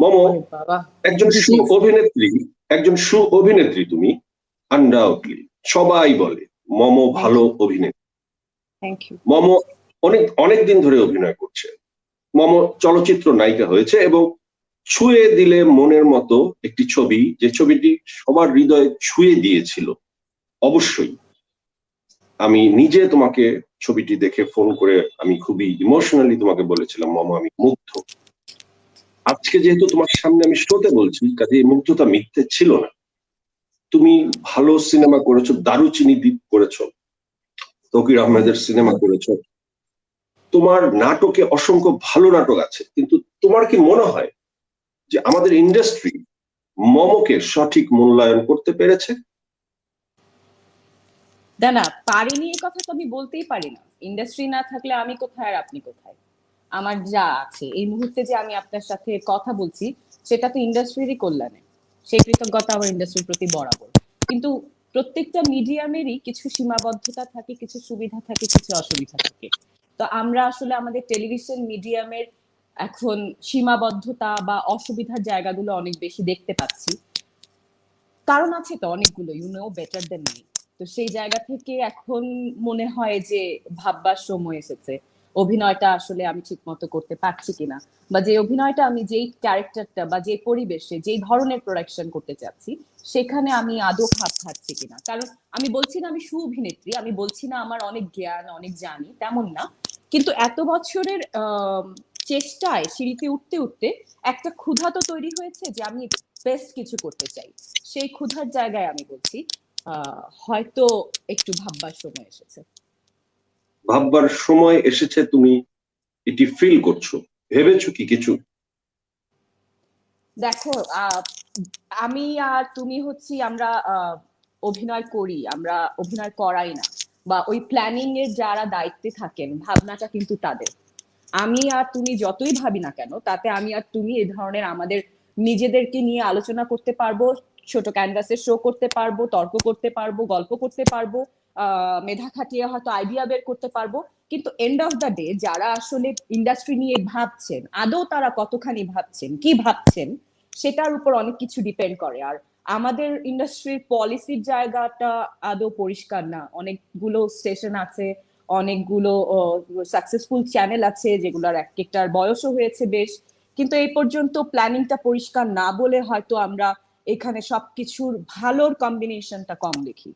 মম একজন সু অভিনেত্রী? একজন সু অভিনেত্রী তুমি আনডাউটলি সবাই বলে মম ভালো অভিনেত্রী। মম অনেক অনেক দিন ধরে অভিনয় করছে। মম চলচ্চিত্র নায়িকা হয়েছে এবং ছুঁয়ে দিলে মনের মতো একটি ছবি যে ছবিটি সবার হৃদয়ে ছুঁয়ে দিয়েছিল। অবশ্যই আমি নিজে তোমাকে ছবিটি দেখে ফোন করে আমি খুবই ইমোশনালি তোমাকে বলেছিলাম মম আমি মুগ্ধ। আজকে যেহেতু তোমার সামনে আমি শোতে বলছি, কাজে এই মুগ্ধতা মিথ্যে ছিল না। তুমি ভালো সিনেমা করেছ, দারুচিনি দ্বীপ করেছ, তকির আহমেদের সিনেমা করেছ। তোমার নাটকে অসংখ্য ভালো নাটক আছে, কিন্তু তোমার কি মনে হয় যে আমাদের ইন্ডাস্ট্রি মমকে সঠিক মূল্যায়ন করতে পেরেছে? না না পারিনি এই কথা তো আমি বলতেই পারি না। ইন্ডাস্ট্রি না থাকলে আমি কোথায় আর আপনি কোথায়? আমার যা আছে। এই মুহূর্তে যে আমি আপনার সাথে কথা বলছি, সেটা তো ইন্ডাস্ট্রিরই কল্যাণে। সেই কৃতজ্ঞতা আমার ইন্ডাস্ট্রির প্রতি বরাবর। কিন্তু প্রত্যেকটা মিডিয়ামেরই কিছু সীমাবদ্ধতা থাকে, কিছু সুবিধা থাকে, কিছু অসুবিধা থাকে। তো আমরা আসলে আমাদের টেলিভিশন মিডিয়ামের এখন সীমাবদ্ধতা বা অসুবিধার জায়গাগুলো অনেক বেশি দেখতে পাচ্ছি। কারণ আছে তো অনেকগুলো you know better than me তো সেই জায়গা থেকে এখন মনে হয় যে ভাববার সময় এসেছে। অভিনয়টা আসলে আমি ঠিক মতো করতে পারছি কিনা? বা যে অভিনয়টা আমি যেই ক্যারেক্টারটা বা যে পরিবেশে, যেই ধরনের প্রোডাকশন করতে চাচ্ছি, সেখানে আমি আদৌ খাপ খাচ্ছি কিনা? কারণ আমি বলছি না আমি সু অভিনেত্রী আমি বলছি না আমার অনেক জ্ঞান, অনেক জানি, তেমন না। কিন্তু এত বছরের চেষ্টায় সিঁড়িতে উঠতে উঠতে একটা ক্ষুধা তো তৈরি হয়েছে যে আমি বেস্ট কিছু করতে চাই। সেই ক্ষুধার জায়গায় আমি বলছি হয়তো একটু ভাববার সময় এসেছে। ভাববার সময় এসেছে, তুমি এটি ফিল করছ। ভেবেছো কি কিছু? দেখো আমি আর তুমি হচ্ছি, আমরা অভিনয় করি, আমরা অভিনয় করাই না। বা ওই প্ল্যানিং এর যারা দায়িত্বে থাকেন, ভাবনাটা কিন্তু তাদের। আমি আর তুমি যতই ভাবি না কেন, তাতে আমি আর তুমি এ ধরনের আমাদের নিজেদেরকে নিয়ে আলোচনা করতে পারব, ছোট ক্যানভাসে শো করতে পারব, তর্ক করতে পারব, গল্প করতে পারব মেধা খাটিয়ে হয়তো আইডিয়া বের করতে পারব। কিন্তু এন্ড অফ দ্য ডে যারা আসলে ইন্ডাস্ট্রি নিয়ে ভাবছেন, আদৌ তারা কতখানি ভাবছেন, কি ভাবছেন, সেটার উপর অনেক কিছু ডিপেন্ড করে। আর আমাদের ইন্ডাস্ট্রির পলিসির জায়গাটা আদৌ পরিষ্কার না। অনেকগুলো স্টেশন আছে, অনেকগুলো সাকসেসফুল চ্যানেল আছে, যেগুলোর এক একটার বয়সও হয়েছে বেশ। কিন্তু এই পর্যন্ত প্ল্যানিংটা পরিষ্কার না বলে হয়তো আমরা এখানে সবকিছুর ভালোর কম্বিনেশনটা কম দেখি।